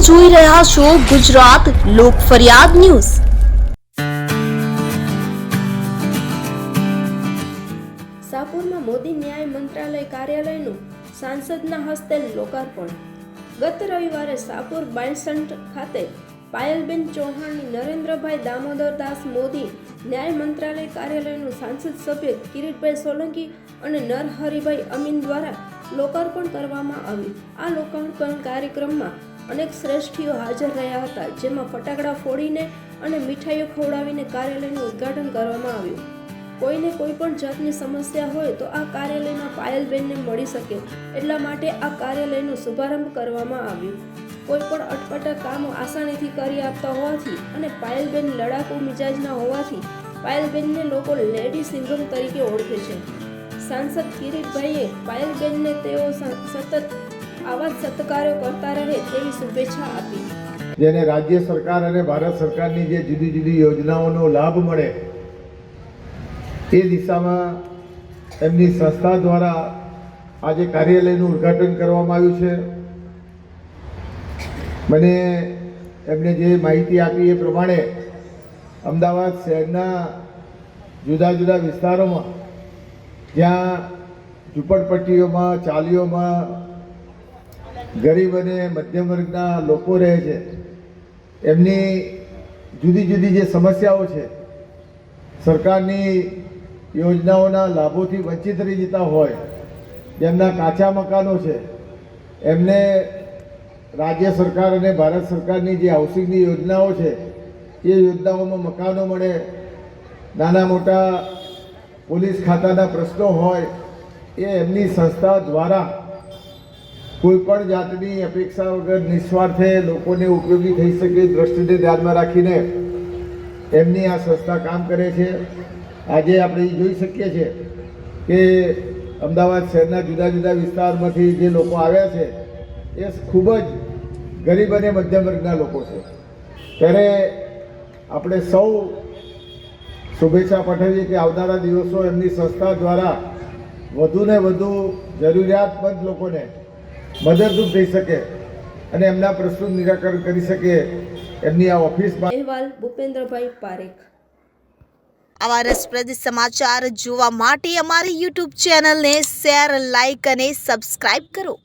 જોઈ રહ્યા છો ગુજરાત લોક ફરિયાદ ન્યૂઝ. સાપુરમાં મોદી ન્યાય મંત્રાલય કાર્યાલયનું સાંસદના હસ્તે લોકાર્પણ. ગત રવિવારે સાપુર બાયસંટ ખાતે પાયલબેન ચૌહાણની નરેન્દ્રભાઈ દામોદરદાસ મોદી ન્યાય મંત્રાલય કાર્યાલયનું સાંસદ સભ્ય કિરીટભાઈ સોલંકી અને નરહરિભાઈ અમીન દ્વારા લોકાર્પણ કરવામાં આવ્યું. આ લોકાર્પણ કાર્યક્રમમાં અનેક શ્રેષ્ઠીઓ હાજર રહ્યા હતા, જેમાં ફટાકડા ફોડીને અને મીઠાઈઓ ખવડાવીને કાર્યાલયનું ઉદ્ઘાટન કરવામાં આવ્યું. કોઈને કોઈ પણ જાતની સમસ્યા હોય તો આ કાર્યાલયમાં પાયલબેનને મળી શકે, એટલા માટે આ કાર્યાલયનો શુભારંભ કરવામાં આવ્યો. કોઈ પણ અટપટા કામો આસાનીથી કરી આપતા હોવાથી અને પાયલબેન લડાકુ મિજાજના હોવાથી પાયલબેનને લોકો લેડી સિંગમ તરીકે ઓળખે છે. સાંસદ કિરીટભાઈએ પાયલબેનને તેઓ સતત આવા સત્કારો કરતા રહે તેવી શુભેચ્છા આપી. જેને રાજ્ય સરકાર અને ભારત સરકારની જે જુદી જુદી યોજનાઓનો લાભ મળે, તે દિશામાં એમની સંસ્થા દ્વારા આજે કાર્યાલયનું ઉદ્ઘાટન કરવામાં આવ્યું છે. મને એમને જે માહિતી આપી એ પ્રમાણે અમદાવાદ શહેરના જુદા જુદા વિસ્તારોમાં, જ્યાં ઝૂંપડપટ્ટીઓમાં, ચાલીઓમાં ગરીબ અને મધ્યમ વર્ગના લોકો રહે છે. એમની જુદી જુદી જે સમસ્યાઓ છે, સરકારની યોજનાઓના લાભોથી વંચિત રહી જતા હોય જેમના કાચા મકાનો છે, એમને રાજ્ય સરકાર અને ભારત સરકારની જે હાઉસિંગની યોજનાઓ છે, એ યોજનાઓમાં મકાનો મળે, નાના મોટા પોલીસ ખાતાના પ્રશ્નો હોય, એ એમની સંસ્થા દ્વારા કોઈ પણ જાતની અપેક્ષા વગર નિસ્વાર્થે લોકોને ઉપયોગી થઈ શકે દ્રષ્ટિને ધ્યાનમાં રાખીને એમની આ સંસ્થા કામ કરે છે. આજે આપણે જોઈ શકીએ છીએ કે અમદાવાદ શહેરના જુદા જુદા વિસ્તારમાંથી જે લોકો આવ્યા છે, એ ખૂબ જ ગરીબ અને મધ્યમ વર્ગના લોકો છે. ત્યારે આપણે સૌ શુભેચ્છા પાઠવીએ કે આવનારા દિવસો એમની સંસ્થા દ્વારા વધુને વધુ જરૂરિયાતમંદ લોકોને મદદરૂપ થઈ શકે અને એમના પ્રશ્નો નિરાકરણ કરી શકે એમની આ ઓફિસમાં અહેવાલ ભૂપેન્દ્રભાઈ પારેખ. આવા રસપ્રદ સમાચાર જોવા માટે અમારી યુટ્યુબ ચેનલને શેર લાઇક અને સબસ્ક્રાઇબ કરો.